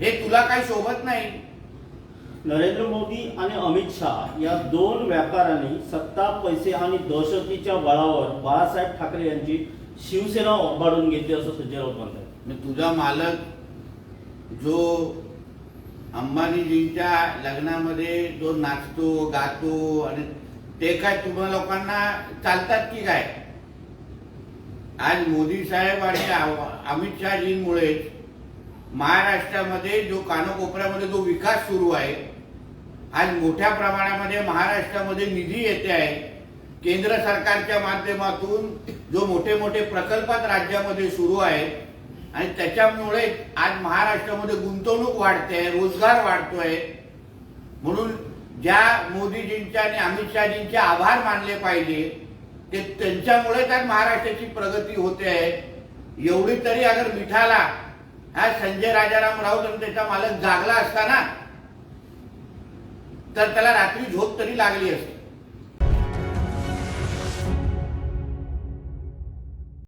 हे तुला काही शोभत नाही. नरेंद्र मोदी आणि अमित शहा या दोन व्यापाऱ्यांनी सत्ता पैसे आणि दहशतीच्या बळावर बाळासाहेब ठाकरे यांची शिवसेना ओरबाडून घेतली असं संजय राऊत म्हणतात. तुझा मालक जो अंबानीजींच्या लग्नामध्ये जो नाचतो गातो आणि ते काय तुम्हा लोकांना चालतात की काय? आज मोदी साहेब आणि अमित शहाजींमुळे महाराष्ट्रामध्ये जो कानकोपऱ्यामध्ये जो विकास सुरू आहे आज मोठ्या प्रमाणामध्ये महाराष्ट्रामध्ये निधी येते आहे केंद्र सरकारच्या माध्यमातून जो मोठे मोठे प्रकल्पात राज्यामध्ये सुरू आहेत आणि त्याच्यामुळे आज महाराष्ट्रामध्ये गुंतवणूक वाढते आहे रोजगार वाढतोय म्हणून ज्या मोदीजींच्या आणि अमित शहाजींचे आभार मानले पाहिजे ते त्यांच्यामुळेच आज महाराष्ट्राची प्रगती होते आहे. एवढी तरी अगर मिठाला हा संजय राजाराम राऊत आणि त्याचा मालक जागला असता ना तर त्याला रात्री झोप तरी लागली असते.